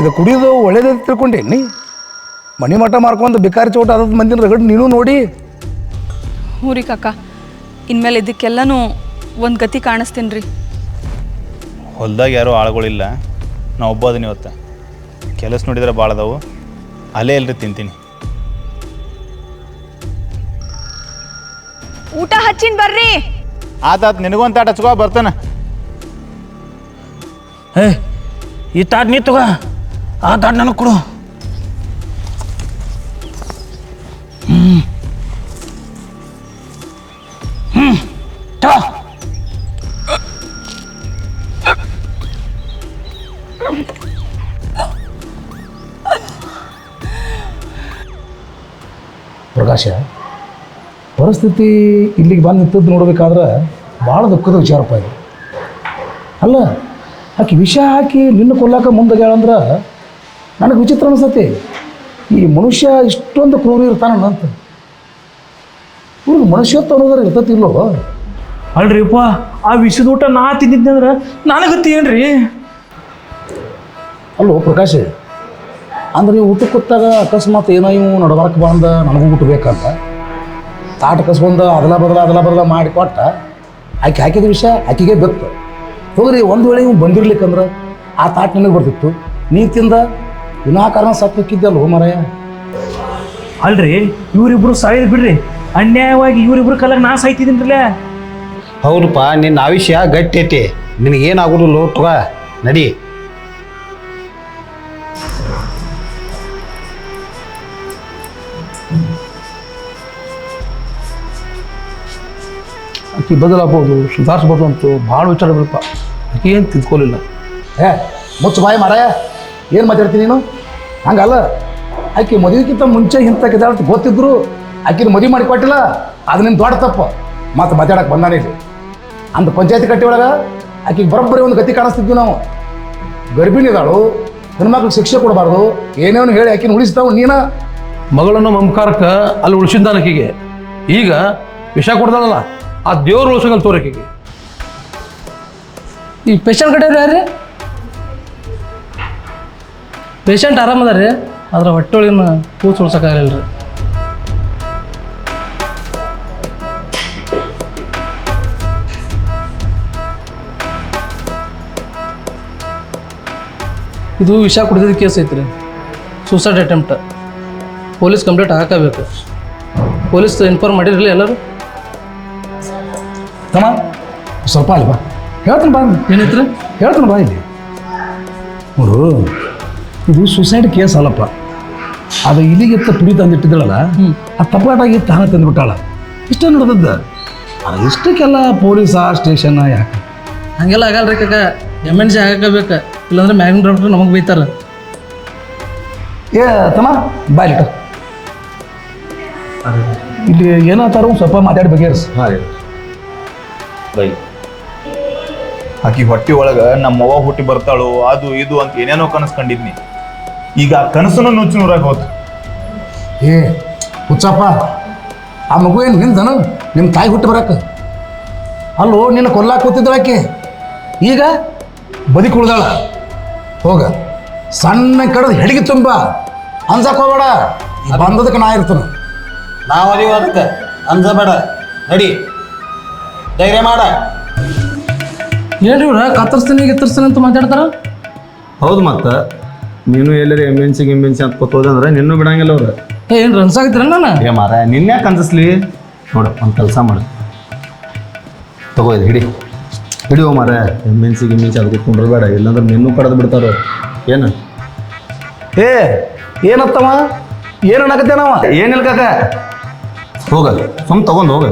ಇದು ಕುಡಿಯೋದು ಒಳ್ಳೇದೇ ತಿಳ್ಕೊಂಡೇನಿ ಮನೆ ಮನಿ ಮಠ ಮಾರ್ಕೊಂಡು ಬೇಕಾರಿ ಚೋಟ ಅದ ಮಂದಿನ ರಗಡ್ ನೀನು ನೋಡಿ. ಹ್ಞೂ ರೀ ಕಾಕ ಇನ್ಮೇಲೆ ಇದಕ್ಕೆಲ್ಲನೂ ಒಂದು ಗತಿ ಕಾಣಿಸ್ತೀನಿ ರೀ ಹೊಲ್ದಾಗ ಯಾರೂ ಆಳುಗಳಿಲ್ಲ. ನಾ ಒಬ್ಬ ಅದೀನಿ ಇವತ್ತು. ಕೆಲಸ ನೋಡಿದ್ರೆ ಭಾಳ ಅದಾವು. ಅಲ್ಲೇ ಎಲ್ರಿ ತಿಂತೀನಿ. ಊಟ ಹಚ್ಚಿನ ಬರ್ರಿ. ಆತಾತ್ ನಿನಗೊಂದು ತಾಟ ಹಚ್ಕೋ ಬರ್ತಾನೆ. ಏ ಈ ತಾಟ್ ನೀ ತಗೋ. ಆ ದಾಡ್ ನನಗೆ ಕೊಡು. ತಗೋ. ಪ್ರಕಾಶ, ಪರಿಸ್ಥಿತಿ ಇಲ್ಲಿಗೆ ಬಂದು ನಿಂತದ್ದು ನೋಡ್ಬೇಕಾದ್ರೆ ಭಾಳ ದುಃಖದ ವಿಚಾರಪ್ಪ ಇದು. ಅಲ್ಲ, ಆಕೆ ವಿಷ ಹಾಕಿ ನಿನ್ನ ಕೊಲ್ಲಾಕ ಮುಂದೆ ಅಂದ್ರೆ ನನಗೆ ವಿಚಿತ್ರ ಅನಿಸತ್ತೆ. ಈ ಮನುಷ್ಯ ಇಷ್ಟೊಂದು ಕ್ರೂರಿ ಇರ್ತಾನಂತ ಇವ್ರಿಗೆ ಮನುಷ್ಯತ್ವ ಅನ್ನೋದ್ರ ಇರ್ತತಿ ಇಲ್ಲೋ? ಅಲ್ರಿಪ್ಪ ಆ ವಿಷದ ಊಟ ನಾ ತಿಂದಿದ್ದಂದ್ರೆ ನನಗತ್ತಿ ಏನ್ರಿ? ಅಲ್ಲೋ ಪ್ರಕಾಶ್ ಅಂದ್ರೆ ನೀವು ಊಟಕ್ಕೆ ಕೂತಾಗ ಅಕಸ್ಮಾತ್ ಏನೋ ಇವು ನಡಬಾರಕ್ಕೆ ಬಂದ ನನಗೂ ಊಟ ಬೇಕಂತ. ತಾಟ ಕಸ್ಬಂದ ಅದಲ ಬದಲ ಅದಲ ಬದಲ ಮಾಡಿ ಕೊಟ್ಟ. ಆಕೆ ಹಾಕಿದ ವಿಷಯ ಆಕೆಗೆ ಬೆತ್ತು. ಹೋಗ್ರಿ ಒಂದು ವೇಳೆ ಇವು ಬಂದಿರ್ಲಿಕ್ಕಂದ್ರೆ ಆ ತಾಟ್ ನಿನಗೆ ಬರ್ತಿತ್ತು. ನೀ ತಿಂದ ವಿನಾಕಾರಣ ಸತ್ತಕ್ಕಿದ್ದಲ್ಲ ಮರಯ್ಯ ಅಲ್ರಿ ಇವರಿಬ್ರು ಸಾಯ್ದು ಬಿಡ್ರಿ. ಅನ್ಯಾಯವಾಗಿ ಇವರಿಬ್ರು ಕಲಾಗ ನಾ ಸಾಯ್ತಿದ್ದೀನಿರಲ್ಲ. ಹೌದಪ್ಪ ನಿನ್ನ ಆಯುಷ್ಯ ಗಟ್ಟಿ ಐತಿ. ನಿನಗೇನಾಗೋದಿಲ್ಲ ತಗ ನಡಿ. ಆಕೆ ಬದಲಾಗ್ಬೋದು ಸುಧಾರಿಸ್ಬೋದು ಅಂತೂ ಭಾಳ ವಿಚಾರ ಬಿಡಪ್ಪ ಆಕೆ ಏನು ತಿದ್ಕೊಳ್ಳಿಲ್ಲ ಏ ಮುಚ್ಚು ಬಾಯಿ ಮಾರಾಯ. ಏನು ಮಾತಾಡ್ತೀನಿ ನೀನು? ಹಂಗಲ್ಲ. ಆಕೆ ಮದುವೆಗಿಂತ ಮುಂಚೆ ಇಂಥ ಕೆದಾಡ್ತ ಗೊತ್ತಿದ್ರು ಆಕಿನ ಮದುವೆ ಮಾಡಿ ಕೊಟ್ಟಿಲ್ಲ ಅದು ನಿನ್ನ ದೊಡ್ಡ ತಪ್ಪು. ಮತ್ತೆ ಮಾತಾಡಕ್ಕೆ ಬಂದಾನೆ ಇಲ್ಲಿ. ಅಂದ ಪಂಚಾಯತಿ ಕಟ್ಟಿ ಒಳಗೆ ಆಕೆಗೆ ಬರೋಬ್ಬರಿ ಒಂದು ಗತಿ ಕಾಣಿಸ್ತಿದ್ವಿ ನಾವು. ಗರ್ಭಿಣಿ ಇದ್ದಾಳು ಹೆಣ್ಮಕ್ಳಿಗೆ ಶಿಕ್ಷೆ ಕೊಡಬಾರ್ದು ಏನೇನು ಹೇಳಿ ಆಕಿನ ಉಳಿಸ್ತಾವು ನೀನ. ಮಗಳನ್ನು ಮಮಕಾರಕ್ಕೆ ಅಲ್ಲಿ ಉಳಿಸಿದ್ದಾನ ಆಕೆಗೆ. ಈಗ ವಿಷ ಕೊಡ್ದಾನಲ್ಲ ಆ ದೇವ್ರು ಉಳಿಸಂಗಲ್ ತೋರಕಿಗೆ ಈ ಪೇಷಂಟ್ ಕಡೆ ಯಾರು? ಪೇಷಂಟ್ ಆರಾಮದ ರೀ ಆದ್ರೆ ಹೊಟ್ಟೆ ಒಳಗಿನ ಕೂಸು ಉಳ್ಸೋಕ್ಕಾಗಲಿಲ್ಲ ರೀ ಇದು ವಿಷ ಕುಡಿದಿದ್ದ ಕೇಸ್ ಐತ್ರಿ. ಸೂಸೈಡ್ ಅಟೆಂಪ್ಟ್ ಪೊಲೀಸ್ ಕಂಪ್ಲೇಂಟ್ ಹಾಕಬೇಕು. ಪೊಲೀಸ್ ಇನ್ಫಾರ್ಮ್ ಮಾಡಿರಲಿಲ್ಲ ಎಲ್ಲರೂ? ತಮ್ಮ ಸ್ವಲ್ಪ ಅಲ್ವಾ ಹೇಳ್ತೀನಿ ಬಾ. ಏನೈತ್ರಿ ಹೇಳ್ತೀನಿ ಬಾ ಇಲ್ಲಿ. ನೋಡು ಇದು ಸುಸೈಡ್ ಕೇಸ್ ಅಲ್ಲಪ್ಪ. ಅದು ಇಲ್ಲಿಗೆತ್ತ ಪುಡಿ ತಂದಿಟ್ಟಿದ್ದಳಲ್ಲ ಆ ತಪ್ಪಾಟಾಗಿ ತಾನ ತಂದುಬಿಟ್ಟಾಳ. ಇಷ್ಟ ನಡೆದದ್ದ. ಅದು ಇಷ್ಟಕ್ಕೆಲ್ಲ ಪೊಲೀಸ ಸ್ಟೇಷನ್ ಯಾಕೆ? ಹಂಗೆಲ್ಲ ಆಗಲ್ರಿ ಕಾಕ. ಎಂ ಎನ್ ಸಿ ಹಾಕಬೇಕು. ಇಲ್ಲಾಂದ್ರೆ ಮ್ಯಾಗಿನ ಡಾಕ್ಟರ್ ನಮಗೆ ಬೈತಾರೆ. ಏ ತಮ್ಮ ಬಾಯ್ಲಿಟ್ಟು ಇಲ್ಲಿ ಏನಾತಾರು ಸ್ವಲ್ಪ ಮಾತಾಡಿ ಬಗೆಹರಿಸ್. ಹಾಂ ರೀ ಬೈ. ಆಕಿ ಹೊಟ್ಟೆ ಒಳಗೆ ನಮ್ಮವ್ವ ಹುಟ್ಟಿ ಬರ್ತಾಳು ಅದು ಇದು ಅಂತ ಏನೇನೋ ಕನಸು ಕಂಡಿದ್ನಿ ಈಗ ಆ ಕನಸನ್ನು ನುಚ್ಚು ನೂರಾಗ ಹೋತು. ಏ ಹುಚ್ಚಪ್ಪ ಆ ಮಗು ಏನು ನಿಂದನು? ನಿಮ್ಮ ತಾಯಿ ಹುಟ್ಟಿ ಬರಕ್ಕೆ ಅಲ್ಲೋ ನಿನ್ನ ಕೊಲ್ಲಾಕ ಕೂತಿದ್ದಳಾಕೆ ಈಗ ಬದಿ ಕುಳ್ದಾಳ ಹೋಗ ಸಣ್ಣ ಕಡದ ಹೆಡಿಗೆ ತುಂಬ. ಅನ್ಸಕ್ ಹೋಗ್ಬೇಡ. ಈ ಬಂದದಕ್ಕೆ ನಾ ಇರ್ತಾನೆ. ನಾವು ಅದಕ್ಕೆ. ಅಂಜಬೇಡ. ನಡಿ. ಧೈರ್ಯ ಮಾಡ. ಏನ್ರಿ ಇವ್ರ ಕತ್ತರಿಸ್ತೀನಿ ಗಿತ್ತರಿಸ್ತೀನಿ ಅಂತ ಮಾತಾಡ್ತಾರ? ಹೌದು ಮತ್ತೆ. ನೀನು ಎಲ್ಲರೂ ಎಂ ಎನ್ ಸಿ ಗಿಮ್ ಎನ್ ಸಿ ಅಂತ ಕೊತ್ತೋದಂದ್ರೆ ನಿನ್ನೂ ಬಿಡಂಗಿಲ್ಲ ಅವ್ರು. ಏ ಏನು ನಾನು ಏ ಮಾರ ನಿನ್ಯಾಕೆ ಅನ್ಸಸ್ಲಿ? ನೋಡು ಒಂದು ಕೆಲಸ ಮಾಡು. ತಗೋ ಇದು ಹಿಡಿ. ಹಿಡಿಯೋ ಮಾರ M N C M N C ಅದಕ್ಕೆ ಕುಂಡ್ರಬೇಡ ಇಲ್ಲಾಂದ್ರೆ ನಿನ್ನೂ ಕಡ್ದು ಬಿಡ್ತಾರ ಏನು? ಏ ಏನತ್ತವ? ಏನು ಅನ್ನಕತ್ತೆ ನಾವ? ಏನಿಲ್ಲ ಕಾಕ. ಹೋಗ ಸುಮ್ಮ ತಗೊಂಡು ಹೋಗ.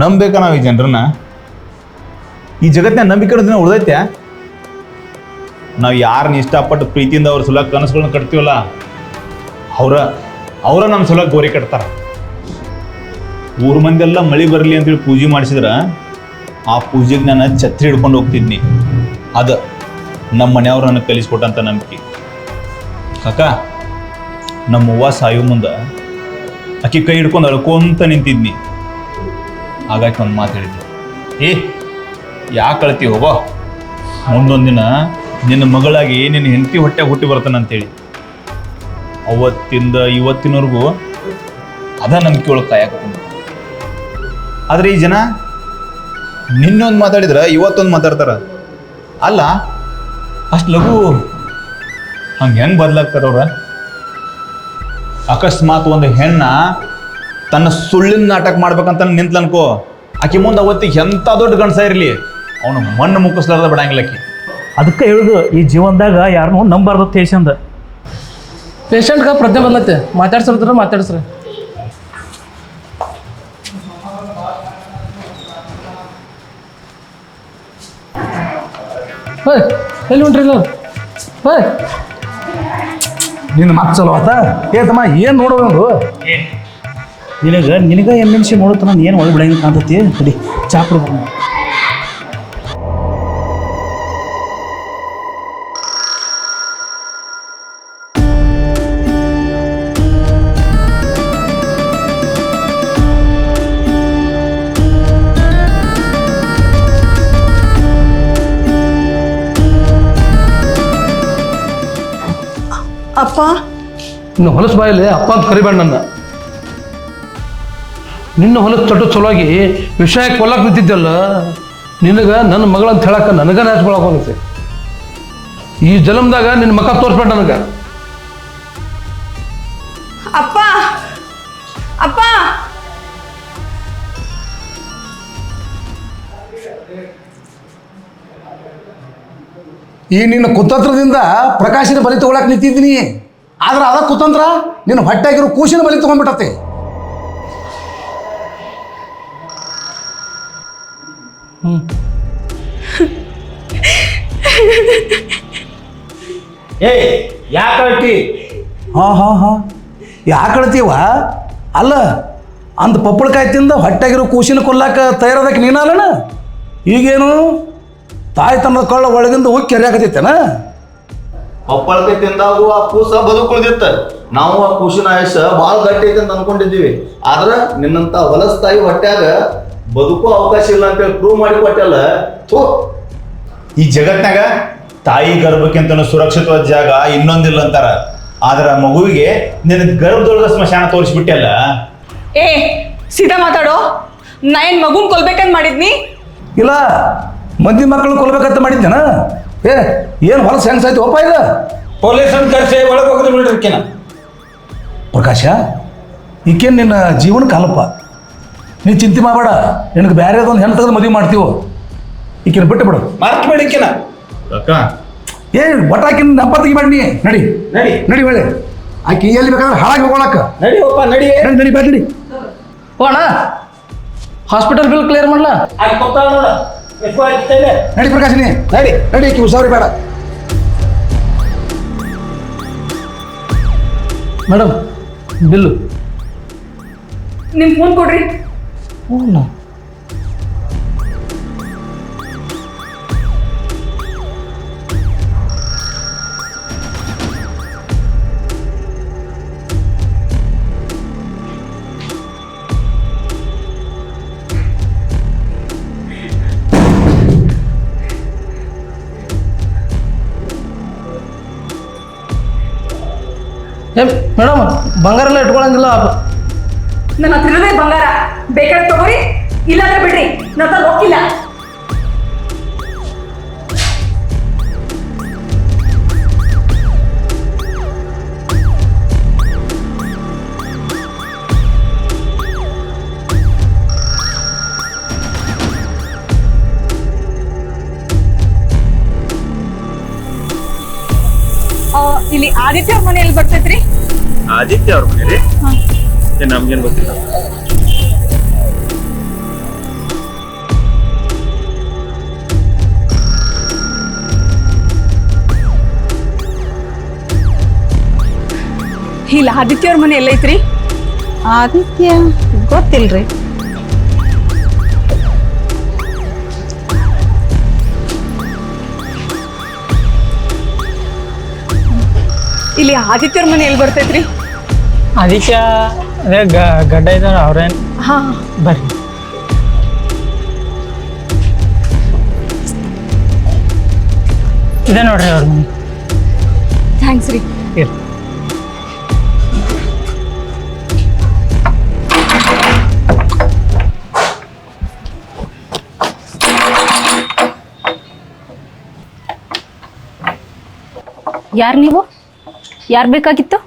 ನಂಬೇಕಾ ನಾವು ಈ ಜನರನ್ನ? ಈ ಜಗತ್ತಿನ ನಂಬಿಕೆ ದಿನ ಉಳ್ದೈತೆ? ನಾವು ಯಾರನ್ನ ಇಷ್ಟಪಟ್ಟು ಪ್ರೀತಿಯಿಂದ ಅವ್ರ ಸುಲಭ ಕನಸುಗಳನ್ನ ಕಟ್ತೀವಲ್ಲ, ಅವರ ಅವರ ನಮ್ಮ ಸುಲಭ ಗೋರಿ ಕಟ್ತಾರ. ಊರ್ ಮಂದೆಲ್ಲ ಮಳೆ ಬರಲಿ ಅಂತೇಳಿ ಪೂಜೆ ಮಾಡಿಸಿದ್ರ, ಆ ಪೂಜೆಗೆ ನಾನು ಛತ್ರಿ ಹಿಡ್ಕೊಂಡು ಹೋಗ್ತಿದ್ನಿ. ಅದ ನಮ್ಮ ಮನೆಯವ್ರು ನನಗೆ ಕಲಿಸ್ಕೊಟ್ಟಂತ ನಂಬಿಕೆ. ಕಾಕ ನಮ್ಮ ಸಾಯು ಸಾಯೋ ಮುಂದೆ ಆಕೆ ಕೈ ಹಿಡ್ಕೊಂಡು ಅಳ್ಕೊಂತ ನಿಂತಿದ್ನಿ. ಹಾಗಾಗಿ ಒಂದು ಮಾತು ಹೇಳಿದ್ದೆ. ಏ, ಯಾಕೆ ಕಳ್ತಿ ಹೋಗೋ? ದಿನ ನಿನ್ನ ಮಗಳಾಗಿ ನಿನ್ನ ಹೆಂಡತಿ ಹೊಟ್ಟೆ ಹುಟ್ಟಿ ಬರ್ತಾನಂತೇಳಿ. ಅವತ್ತಿಂದ ಇವತ್ತಿನವರೆಗೂ ಅದ ನಂಬಿಕೆ ಒಳಗೆ ಕಾಯಕತ್ತೀನಿ ಆದರೆ ಈ ಜನ ನಿನ್ನೊಂದು ಮಾತಾಡಿದ್ರೆ, ಇವತ್ತೊಂದು ಮಾತಾಡ್ತಾರ. ಅಲ್ಲ, ಅಷ್ಟು ಲಘು ಹಂಗೆ ಹೆಂಗೆ ಬದಲಾಗ್ತಾರವ್ರ? ಅಕಸ್ಮಾತ್ ಒಂದು ಹೆಣ್ಣ ತನ್ನ ಸುಳ್ಳಿನ ನಾಟಕ ಮಾಡ್ಬೇಕಂತ ನಿಂತ್ಲ ಅನ್ಕೋ ಆಕೆ ಮುಂದೆ ಅವತ್ತಿಗೆ ಎಂಥ ದೊಡ್ಡ ಗಣಸ ಇರಲಿ. ಅವನು ಮಣ್ಣು ಮುಕ್ಕಿಸ್ಲಾರ್ದ ಬಿಡಂಗಿಲ್ಲ ಆಕಿ. ಅದಕ್ಕೆ ಹೇಳುದು ಈ ಜೀವನದಾಗ ಯಾರನ್ನೂ ನಂಬಾರ್ದು ಪೇಷಂದ ಪೇಷಂಟ್ಗೆ ಪ್ರಜ್ಞೆ ಬಂದತ್ತೆ ಮಾತಾಡ್ಸಿರ್ತಾರೆ ಮಾತಾಡ್ಸ್ರಿ. ಹೋಯ್ ಎಲ್ಲಿ ಹೊಂಟ್ರಿ ಇಲ್ಲ? ಹೋಯ್ ನಿನ್ನ ಮಾತು ಚಲೋ ಆತ. ಏತಮ್ಮ ತಮ್ಮ ಏನು ನೋಡೋದು ನಿನಗ ನಿನಗ ಎಂ ಎನ್ ಸಿ ನೋಡುತ್ತ ನಾನು ಏನು ಒಳಗೆ ಬಿಡಂಗೆ ಕಾಣ್ತತಿ? ಅಡಿ ಚಾ ಕುಡ್ದು ಅಪ್ಪ? ಇನ್ನು ಹೊಲಸು ಬಾಯಲ್ಲಿ ಅಪ್ಪ ಅಂತ ಕರಿಬೇಡ ನನ್ನ. ನಿನ್ನ ಹೊಲಸು ಚಟು ಚಲೋಗಿ ವಿಷಯ ಕೊಲ್ಲಕ್ಕೆ ಬಿದ್ದಿದ್ದಲ್ಲ ನಿನಗೆ ನನ್ನ ಮಗಳಂತ ಹೇಳಕ್ಕೆ ನನಗ ನಾಚ್ಕೊಳಕ್ ಹೋಗುತ್ತೆ ಈ ಜನ್ಮದಾಗ ನಿನ್ನ ಮಕ ತೋರಿಸ್ಬೇಡ ನನಗೆ. ಅಪ್ಪ ಅಪ್ಪ. ಈ ನಿನ್ನ ಕುತಂತ್ರದಿಂದ ಪ್ರಕಾಶನ ಬಲಿ ತಗೊಳಕ್ ನಿಂತಿದ್ದೀನಿ. ಆದ್ರೆ ಅದ ಕುತಂತ್ರ ನಿನ್ನ ಹೊಟ್ಟೆಗಿರೋ ಕೂಸಿನ ಬಲಿ ತಗೊಂಡ್ಬಿಟ್ಟತೆ ಏಯ್ ಯಾಕೆ ಅಳ್ತಿ? ಹಾ ಹಾ ಹಾ. ಯಾಕೆ ಅಳ್ತೀವ? ಅಲ್ಲ ಅಂದ ಪಪ್ಪಳಕಾಯಿ ತಿಂದ ಹೊಟ್ಟೆಗಿರೋ ಕೂಸಿನ ಕೊಲ್ಲಾಕ ತಯಾರದಕ್ಕೆ ನೀನಲ್ಲಣ ಈಗೇನು? ತಾಯಿ ತನ್ನ ಕಳ್ಳ ಒಳಗಿಂದ ಹೋಗಿ ಕೆರೆಯಾಕತೈತೇನ ಪಪ್ಪಳಕಾಯಿ ತಿಂದಾಗೂ ಆ ಕೂಸ ಬದುಕುಳಿದಿತ್ತ. ನಾವು ಆ ಕೂಸಿನ ಆಯುಷ್ಯ ಭಾಳ ಗಟ್ಟಿ ಐತೆ ಅಂತ ಅನ್ಕೊಂಡಿದ್ದೀವಿ. ಆದ್ರೆ ನಿನ್ನಂತ ಹೊಲಸ್ತಾಯಿ ತಾಯಿ ಹೊಟ್ಯಾಗ ಬದುಕೋ ಅವಕಾಶ ಇಲ್ಲ ಅಂತೇಳಿ ಪ್ರೂವ್ ಮಾಡಿ ಕೊಟ್ಟಲ್ಲ ಥೂ. ಈ ಜಗತ್ನಾಗ ತಾಯಿ ಗರ್ಭಕ್ಕಿಂತ ಸುರಕ್ಷಿತವಾದ ಜಾಗ ಇನ್ನೊಂದಿಲ್ಲ ಅಂತಾರ. ಆದ್ರ ಮಗುವಿಗೆ ನಿನ್ನ ಗರ್ಭದೊಳಗ ಸ್ಮಶಾನ ತೋರಿಸ್ಬಿಟ್ಟಲ್ಲ. ಏ ಸೀದಾ ಮಾತಾಡೋ? ನಾ ಏನ್ ಮಗುನ್ ಕೊಲ್ಬೇಕಂತ ಮಾಡಿದ್ನಿ? ಇಲ್ಲ ಮಂದಿ ಮಕ್ಕಳು ಕೊಲ್ಬೇಕಂತ ಮಾಡಿದ್ದೇನ ಏ ಏನು ಹೊಲಸ ಹೆಂಗ್ ಸಾಯ್ತು? ಒಪ್ಪ ಇದು? ಪೊಲೀಸ್ ಅಂತ ಕರ್ಸಿ ಒಳಗೆ ಹೋಗಿದ್ರು ಬಿಡ್ರಿಕಿನ ಪ್ರಕಾಶ ಈಕೇನು ನಿನ್ನ ಜೀವನ ಅಲ್ಪ ನೀ ಚಿಂತೆ ಮಾಡಬೇಡ. ನಿನಗೆ ಬೇರೆ ಒಂದು ಹೆಣ್ಣು ತೆಗೆದು ಮದುವೆ ಮಾಡ್ತೀವೋ? ಈಕಿನ ಬಿಟ್ಟು ಬಿಡು. ಮರ್ತ್ ಬಿಡಿಕಿನ ಅಕ್ಕ. ಏ ಒಟ್ಟಾಕಿನ ನಂಬ ತೆಗಿಬೇಡ ನೀ. ನಡಿ. ನಡಿ. ನಡಿ ಒಳ್ಳೆ ಆಕಿ ಎಲ್ಲಿ ಬೇಕಾದ್ರೆ ಹಾಳಾಗಿ ಹೋಗೋಳಕ್ಕ ನಡಿಯಪ್ಪ ನಡಿ. ನಡಿ ನಡಿ ಬೇಡ ನಡಿ. ಹೋಣ ಹಾಸ್ಪಿಟಲ್ ಬಿಲ್ ಕ್ಲಿಯರ್ ಮಾಡ್ಲಾ? ಅಲ್ಲಿ ಕೊತ್ತಾಳ ನೋಡ. ಎಷ್ಟು ಆಗ್ತದೆ ನಡಿ ಪ್ರಕಾಶ್ ನೀ ನಡಿ. ನಡಿ ಆಕಿ ಉಸಾರಿ ಬೇಡ. Madam bill. ನಿಮ್ಮ ಫೋನ್ ಕೊಡ್ರಿ. ಹ್ಞೂ ಏ ಮೇಡಮ್ ಬಂಗಾರ ಎಲ್ಲ ಇಟ್ಕೊಳಂಗಿಲ್ಲ ನನ್ನ ಹತ್ರ ಇರೋದೇ ಬಂಗಾರ ಬೇಕಾದ್ರೆ ತಗೋರಿ ಇಲ್ಲಾಂದ್ರೆ ಬಿಡ್ರಿ. ನನ್ನ ಹೋಗಿಲ್ಲ ಇಲ್ಲಿ ಆದಿತ್ಯ ಅವ್ರ ಮನೆಯಲ್ಲಿ ಬರ್ತೈತ್ರಿ? ಆದಿತ್ಯ ಅವ್ರ ಮನೇಲಿ ನಮ್ಗೇನ್ ಗೊತ್ತಿಲ್ಲ. ಇಲ್ಲ ಆದಿತ್ಯ ಅವ್ರ ಮನೆ ಎಲ್ಲೈತ್ರಿ ಆದಿತ್ಯ ಗೊತ್ತಿಲ್ರಿ. ಇಲ್ಲಿ ಆದಿತ್ಯ ಅವ್ರ ಮನೆ ಎಲ್ಲಿ ಬರ್ತೈತ್ರಿ? ಆದಿತ್ಯ ಅದೇ ಗಡ್ಡ ಇದ್ದಾರ ಅವ್ರೇನ್? ಹಾ. ಬರ್ರಿ. ಇದೆ ನೋಡ್ರಿ ಅವ್ರ ಮನೆ. ಥ್ಯಾಂಕ್ಸ್ ರೀ. ಯಾರು ನೀವು? ಯಾರು ಬೇಕಾಗಿತ್ತು?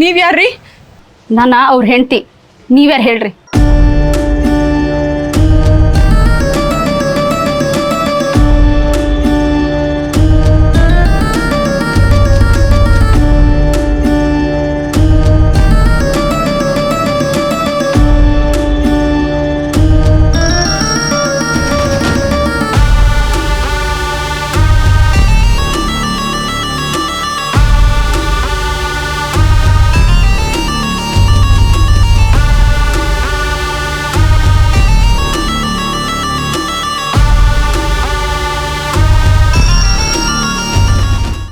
ನೀವು ಯಾರ್ರಿ ನಾನು ಅವ್ರ ಹೆಂಡತಿ. ನೀವ್ಯಾರು ಹೇಳ್ರಿ?